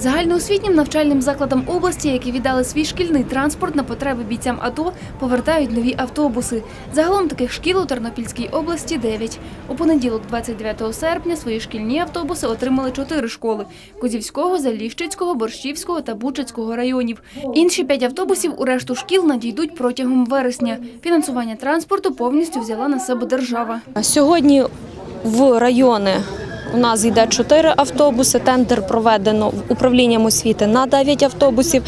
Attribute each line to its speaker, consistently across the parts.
Speaker 1: Загальноосвітнім навчальним закладам області, які віддали свій шкільний транспорт на потреби бійцям АТО, повертають нові автобуси. Загалом таких шкіл у Тернопільській області 9. У понеділок, 29 серпня, свої шкільні автобуси отримали чотири школи – Козівського, Заліщицького, Борщівського та Бучацького районів. Інші п'ять автобусів у решту шкіл надійдуть протягом вересня. Фінансування транспорту повністю взяла на себе держава.
Speaker 2: Сьогодні в райони у нас йде 4 автобуси. Тендер проведено управлінням освіти на 9 автобусів.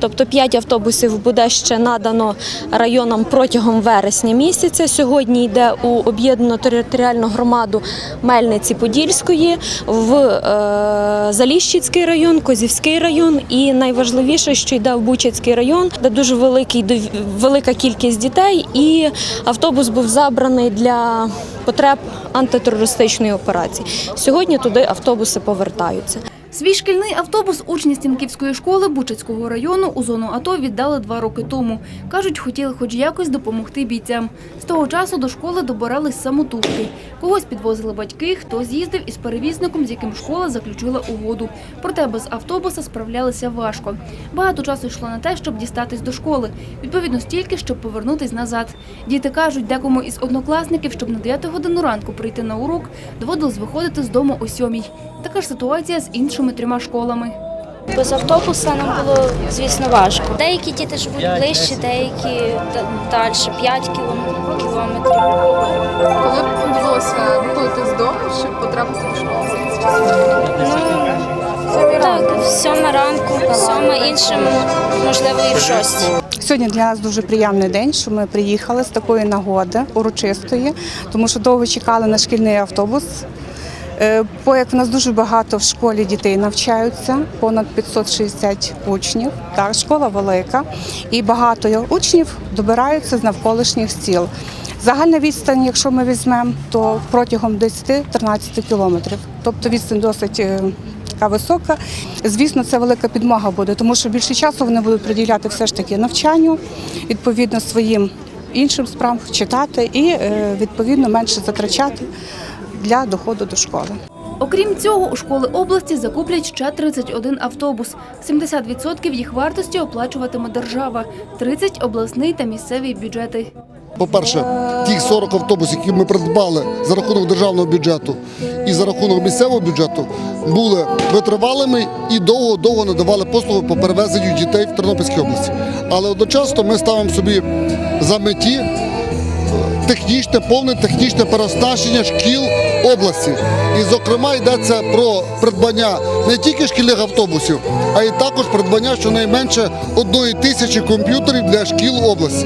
Speaker 2: Тобто 5 автобусів буде ще надано районам протягом вересня місяця. Сьогодні йде у об'єднану територіальну громаду Мельниці Подільської, в е, Заліщицький район, Козівський район і найважливіше, що йде в Бучацький район, де дуже великий велика кількість дітей, і автобус був забраний для потреб антитерористичної операції. Сьогодні туди автобуси повертаються.
Speaker 1: Свій шкільний автобус учні Стінківської школи Бучацького району у зону АТО віддали два роки тому. Кажуть, хотіли хоч якось допомогти бійцям. З того часу до школи добирались самотужки. Когось підвозили батьки, хтось їздив із перевізником, з яким школа заключила угоду. Проте без автобуса справлялися важко. Багато часу йшло на те, щоб дістатись до школи. Відповідно, стільки, щоб повернутись назад. Діти кажуть, декому із однокласників, щоб на 9 годину ранку прийти на урок, доводилось виходити з дому о 7. Така ж ситуація з іншими трьома школами.
Speaker 3: Без автобуса нам було, звісно, важко. Деякі діти живуть ближче, деякі далі, 5 кілометрів.
Speaker 4: Коли б довелося виходити з дому, щоб потрапити в школу?
Speaker 3: Ну, так, в сьома ранку, сьома іншим, можливо, і в шостій.
Speaker 5: Сьогодні для нас дуже приємний день, що ми приїхали з такої нагоди урочистої, тому що довго чекали на шкільний автобус. Бо як в нас дуже багато в школі дітей навчаються, понад 560 учнів. Так, школа велика, і багато учнів добираються з навколишніх сіл. Загальна відстань, якщо ми візьмемо, то протягом 10-13 кілометрів. Тобто відстань досить е, така висока. Звісно, це велика підмога буде, тому що більше часу вони будуть приділяти все ж таки навчанню, відповідно своїм іншим справам читати і е, відповідно менше затрачати для доходу до школи.
Speaker 1: Окрім цього, у школи області закуплять ще 31 автобус. 70% їх вартості оплачуватиме держава, 30 – обласний та місцеві бюджети.
Speaker 6: По-перше, ті 40 автобусів, які ми придбали за рахунок державного бюджету і за рахунок місцевого бюджету, були витривалими і довго-довго надавали послуги по перевезенню дітей в Тернопільській області. Але одночасно ми ставимо собі за меті технічне, повне технічне переоснащення шкіл області. І, зокрема, йдеться про придбання не тільки шкільних автобусів, а й також придбання щонайменше одної тисячі комп'ютерів для шкіл області.